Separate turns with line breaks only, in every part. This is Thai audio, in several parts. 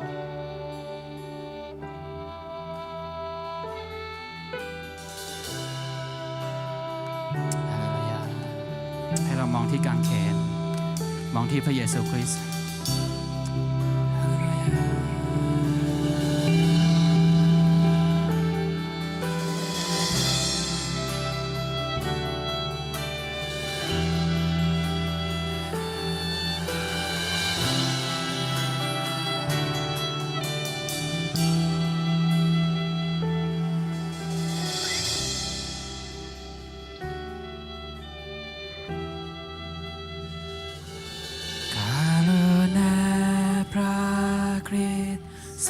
ให้เรามองที่กางเขน มองที่พระเยซูคริสต์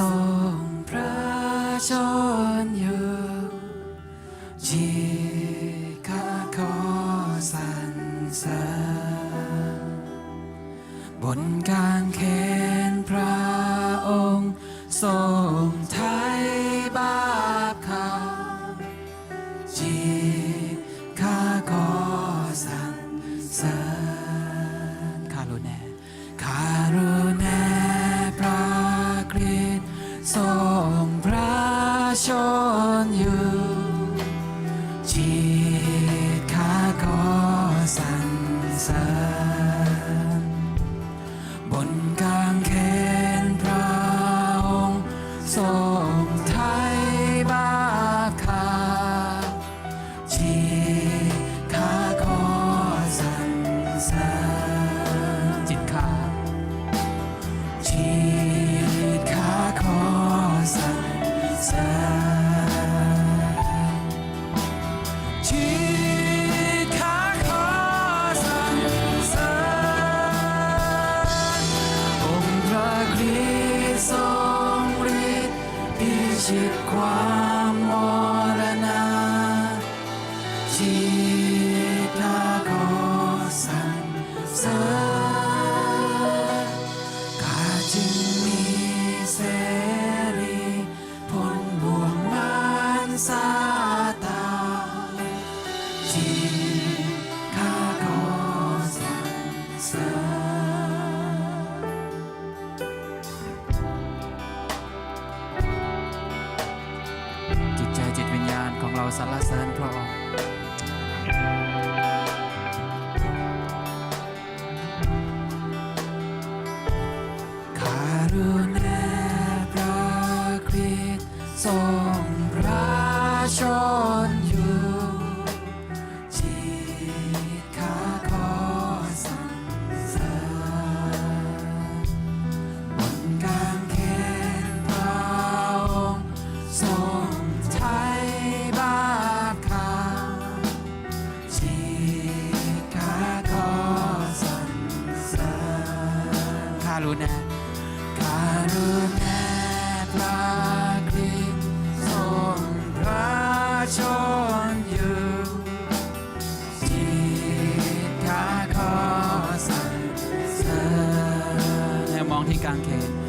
そう。 ทรงพระชนอยู่ ugly song lit 이 광활하나 지다고 산사 가진 세리 본부만사 สรรเสริญพระองค์ รุณาการุณาพระคริสต์ทรงพระชนอยู่จิตข้าขอสรรเสริญมองที่กางเขน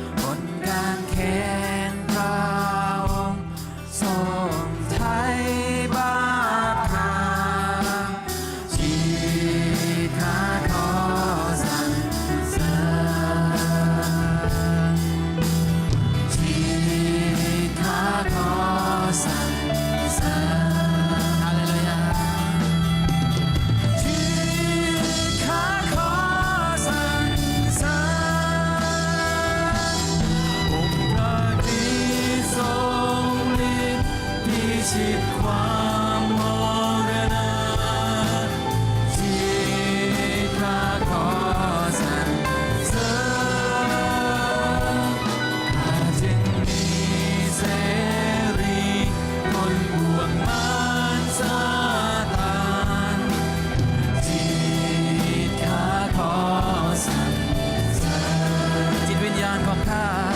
time.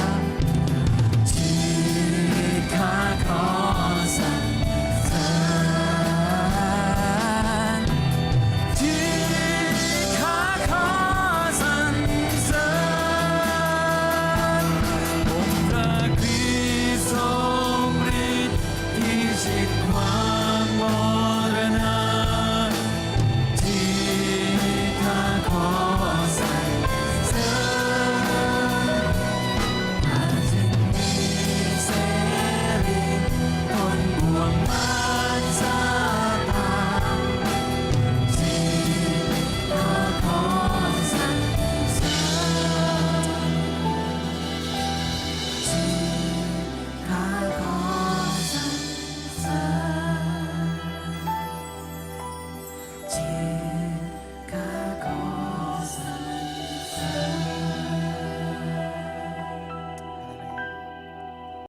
จิ